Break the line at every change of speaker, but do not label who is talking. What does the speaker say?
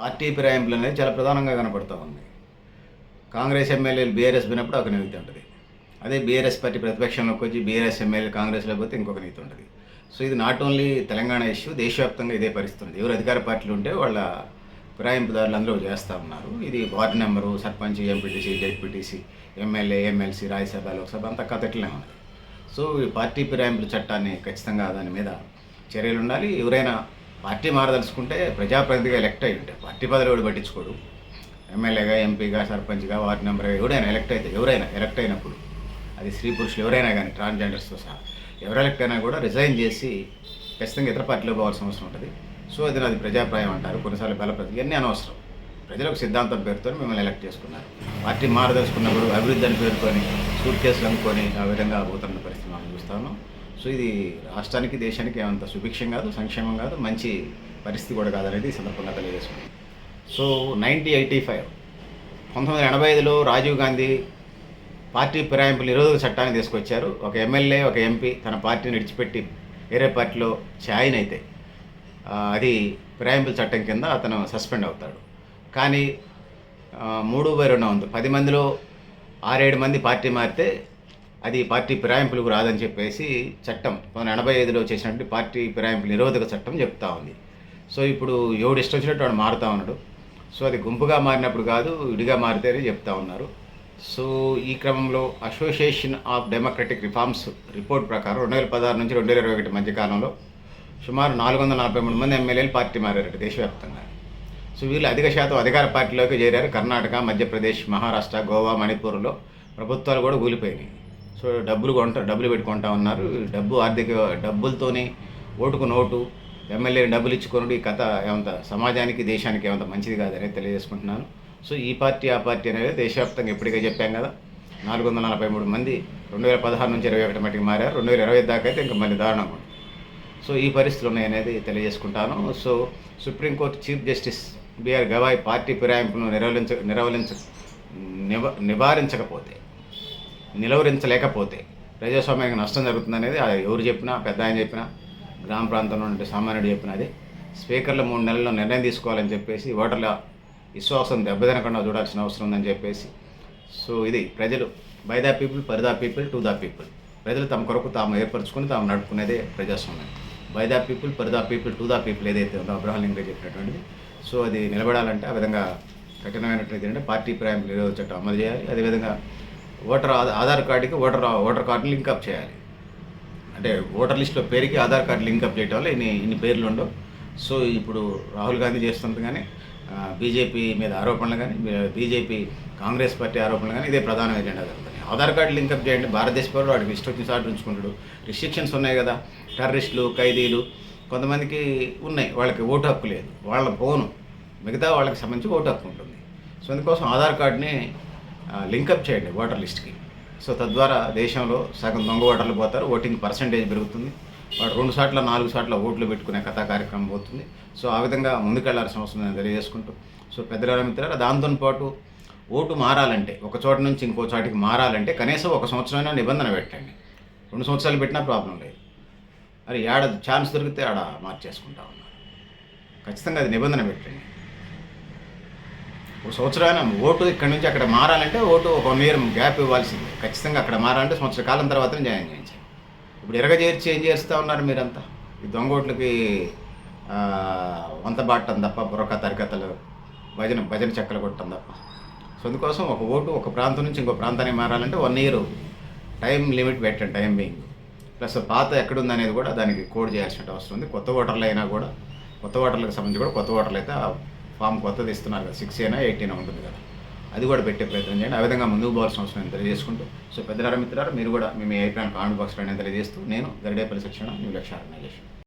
Party ఫిరాయింపులు అనేది చాలా ప్రధానంగా కనపడుతూ ఉంది. కాంగ్రెస్ ఎమ్మెల్యేలు బీఆర్ఎస్ పోయినప్పుడు ఒక నీతి ఉంటుంది. అదే బీఆర్ఎస్ పార్టీ ప్రతిపక్షంలోకి వచ్చి బీఆర్ఎస్ ఎమ్మెల్యే కాంగ్రెస్లో పోతే ఇంకొక నీతి ఉంటుంది. సో ఇది నాట్ ఓన్లీ తెలంగాణ ఇష్యూ దేశవ్యాప్తంగా ఇదే పరిస్థితి ఎవరు అధికార పార్టీలు ఉంటే వాళ్ళ ఫిరాయింపుదారులు అందరూ చేస్తూ ఉన్నారు. ఇది ward number sarpanch MPTC ZPTC MLA MLC Rajya Sabha Lok Sabha అంతా కథట్లే ఉంది. సో ఈ పార్టీ ఫిరాయింపుల చట్టాన్ని ఖచ్చితంగా దాని మీద చర్యలు ఉండాలి ఎవరైనా పార్టీ మారదలుచుకుంటే ప్రజాప్రతినిధిగా ఎలక్ట్ అయి ఉంటాయి పార్టీ పదవి కూడా పట్టించుకోడు ఎమ్మెల్యేగా ఎంపీగా సర్పంచ్గా వార్డు మెంబర్గా ఎవరైనా ఎలక్ట్ అయితే ఎవరైనా ఎలక్ట్ అయినప్పుడు అది స్త్రీ పురుషులు ఎవరైనా కానీ ట్రాన్స్జెండర్స్తో సహా ఎవరు ఎలక్ట్ అయినా కూడా రిజైన్ చేసి ఖచ్చితంగా ఇతర పార్టీలో పోవాల్సిన అవసరం ఉంటుంది. సో అది నాది ప్రజాప్రాయం అంటారు. కొన్నిసార్లు బలప్రతి ఇవన్నీ అనవసరం. ప్రజలకు సిద్ధాంతం పేరుతో మిమ్మల్ని ఎలక్ట్ చేసుకున్నారు. పార్టీ మారదలుచుకున్నప్పుడు అభివృద్ధి అని పేరుకొని సూట్ కేసులు అనుకొని ఆ విధంగా పోతున్న పరిస్థితి మనం చూస్తాను సో ఇది రాష్ట్రానికి దేశానికి ఏమంత సుభిక్షం కాదు సంక్షేమం కాదు మంచి పరిస్థితి కూడా కాదనేది ఈ సందర్భంగా తెలియజేసుకుంది సో నైన్టీ ఎయిటీ ఫైవ్ పంతొమ్మిది వందల ఎనభై ఐదులో రాజీవ్ గాంధీ పార్టీ ఫిరాయింపు నిరోధక చట్టాన్ని తీసుకొచ్చారు. ఒక ఎమ్మెల్యే ఒక ఎంపీ తన పార్టీని విడిచిపెట్టి వేరే పార్టీలో జాయిన్ అయితే అది ఫిరాయింపుల చట్టం కింద అతను సస్పెండ్ అవుతాడు. కానీ మూడు బై రెండు ఉంది పది మందిలో ఆరేడు మంది పార్టీ మారితే అది పార్టీ ఫిరాయింపులకు రాదని చెప్పేసి చట్టం మన ఎనభై ఐదులో చేసినటువంటి పార్టీ ఫిరాయింపు నిరోధక చట్టం చెప్తా ఉంది. సో ఇప్పుడు ఎవడు ఇష్టం వచ్చినట్టు వాడు మారుతా ఉన్నాడు. సో అది గుంపుగా మారినప్పుడు కాదు విడిగా మారితేనే చెప్తా ఉన్నారు. సో ఈ క్రమంలో association of democratic reforms report ప్రకారం రెండు వేల పదహారు నుంచి రెండు వేల ఇరవై ఒకటి మధ్యకాలంలో సుమారు నాలుగు వందల నలభై మూడు మంది ఎమ్మెల్యేలు పార్టీ మారారట దేశవ్యాప్తంగా. సో వీళ్ళు అధిక శాతం అధికార పార్టీలోకి చేరారు. కర్ణాటక మధ్యప్రదేశ్ మహారాష్ట్ర గోవా మణిపూర్లో ప్రభుత్వాలు కూడా కూలిపోయినాయి. సో డబ్బులు కొంట డబ్బులు పెట్టుకుంటా ఉన్నారు. డబ్బు ఆర్థిక డబ్బులతోనే ఓటుకు నోటు ఎమ్మెల్యేని డబ్బులు ఇచ్చుకోనుడు ఈ కథ ఏమంత సమాజానికి దేశానికి ఏమంత మంచిది కాదని తెలియజేసుకుంటున్నాను. సో ఈ పార్టీ ఆ పార్టీ అనేది దేశవ్యాప్తంగా ఎప్పటికే చెప్పాం కదా. నాలుగు వందల నలభై మూడు మంది రెండు వేల పదహారు నుంచి ఇరవై ఒకటి మట్టికి మారారు. రెండు వేల ఇరవై దాకా అయితే ఇంకా మళ్ళీ దారుణంగా ఉంది. సో ఈ పరిస్థితులు ఉన్నాయనేది తెలియజేసుకుంటాను. So supreme court chief justice BR Gavai party ఫిరాయింపును నిర్వహించ నిర్వహించ నివ నివారించకపోతే నిలవరించలేకపోతే ప్రజాస్వామ్యానికి నష్టం జరుగుతుందనేది అది ఎవరు చెప్పినా పెద్ద ఆయన చెప్పినా గ్రామ ప్రాంతంలో ఉండే సామాన్యుడు చెప్పినది స్పీకర్లు మూడు నెలల్లో నిర్ణయం తీసుకోవాలని చెప్పేసి ఓటర్ల విశ్వాసం దెబ్బతినకుండా చూడాల్సిన అవసరం ఉందని చెప్పేసి. సో ఇది ప్రజలు by the people for the people to the people. ప్రజలు తమ కొరకు తాము ఏర్పరచుకుని తాము నడుపుకునేదే ప్రజాస్వామ్యం. By the people for the people to the people ఏదైతే ఉందో అబ్రహాం చెప్పినటువంటిది. సో అది నిలబడాలంటే ఆ విధంగా కఠినమైనటువంటి ఏంటంటే పార్టీ ప్రాయం నిరోధక చట్టం అమలు చేయాలి. అదేవిధంగా ఓటర్ ఆధార్ కార్డుకి ఓటర్ ఓటర్ కార్డుని లింక్ అప్ చేయాలి. అంటే ఓటర్ లిస్ట్లో పేరుకి ఆధార్ కార్డు లింక్ అప్ చేయటం వల్ల ఇన్ని ఇన్ని పేర్లు ఉండవు. సో ఇప్పుడు రాహుల్ గాంధీ చేస్తుంది కానీ బీజేపీ మీద ఆరోపణలు కానీ బీజేపీ కాంగ్రెస్ పార్టీ ఆరోపణలు కానీ ఇదే ప్రధాన ఎజెండా జరుగుతుంది. ఆధార్ కార్డు లింక్ అప్ చేయండి. భారతదేశ పౌరుడు వాడికి ఇష్టం వచ్చిన సార్లు ఉంచుకుంటాడు. రిస్ట్రిక్షన్స్ ఉన్నాయి కదా. టెర్రరిస్టులు ఖైదీలు కొంతమందికి ఉన్నాయి. వాళ్ళకి ఓటు హక్కు లేదు. వాళ్ళ పోను మిగతా వాళ్ళకి సంబంధించి ఓటు హక్కు ఉంటుంది. సో అందుకోసం ఆధార్ కార్డుని లింకప్ చేయండి ఓటర్ లిస్ట్కి. సో తద్వారా దేశంలో సగం దొంగ ఓటర్లు పోతారు ఓటింగ్ పర్సంటేజ్ పెరుగుతుంది. వాడు రెండు సార్ల నాలుగు సార్ల ఓట్లు పెట్టుకునే కథా కార్యక్రమం పోతుంది. సో ఆ విధంగా ముందుకెళ్ళాల్సిన అవసరం నేను తెలియజేసుకుంటూ సో పెద్దల మిత్రులు దాంతో పాటు ఓటు మారాలంటే ఒక చోట నుంచి ఇంకో చోటికి మారాలంటే కనీసం ఒక సంవత్సరమైనా నిబంధన పెట్టండి. రెండు సంవత్సరాలు పెట్టినా ప్రాబ్లం లేదు. మరి ఏడ ఛాన్స్ దొరికితే ఆడ మార్చేసుకుంటా ఉన్నారు. ఖచ్చితంగా అది నిబంధన పెట్టండి. ఒక సంవత్సరాన ఓటు ఇక్కడ నుంచి అక్కడ మారాలంటే ఓటు ఒక ఇయర్ గ్యాప్ ఇవ్వాల్సింది. ఖచ్చితంగా అక్కడ మారాలంటే సంవత్సర కాలం తర్వాత జాయిన్ చేయించాలి. ఇప్పుడు ఎరగ ఏం చేస్తూ ఉన్నారు మీరంతా? ఈ దొంగ ఓట్లకి వంత బాటం తప్ప బుర్రక తరగతలు భజన భజన చెక్కలు కొట్టడం తప్ప. సో అందుకోసం ఒక ఓటు ఒక ప్రాంతం నుంచి ఇంకో ప్రాంతానికి మారాలంటే వన్ ఇయర్ టైం లిమిట్ పెట్టండి టైం బీయింగ్. ప్లస్ పాత ఎక్కడుందనేది కూడా దానికి కోడ్ చేయాల్సిన అవసరం ఉంది. కొత్త ఓటర్లు అయినా కూడా కొత్త ఓటర్లకు సంబంధించి కూడా కొత్త ఓటర్లు అయితే ఫామ్ కొత్తది ఇస్తున్నారు కదా సిక్స్ అయినా ఎయిటీన్ ఉంటుంది కదా. అది కూడా పెట్టే ప్రయత్నం చేయండి. ఆ విధంగా ముందుకు పోవాల్సిన అవసరం తెలియజేసుకుంటూ సో పెద్దలారా మిత్రులారా మీరు కూడా మీ మీ అభిప్రాయం కామెంట్ బాక్స్లో తెలియజేస్తూ నేను గరిడేపల్లి శిక్షణ న్యూ లక్ష్యాలు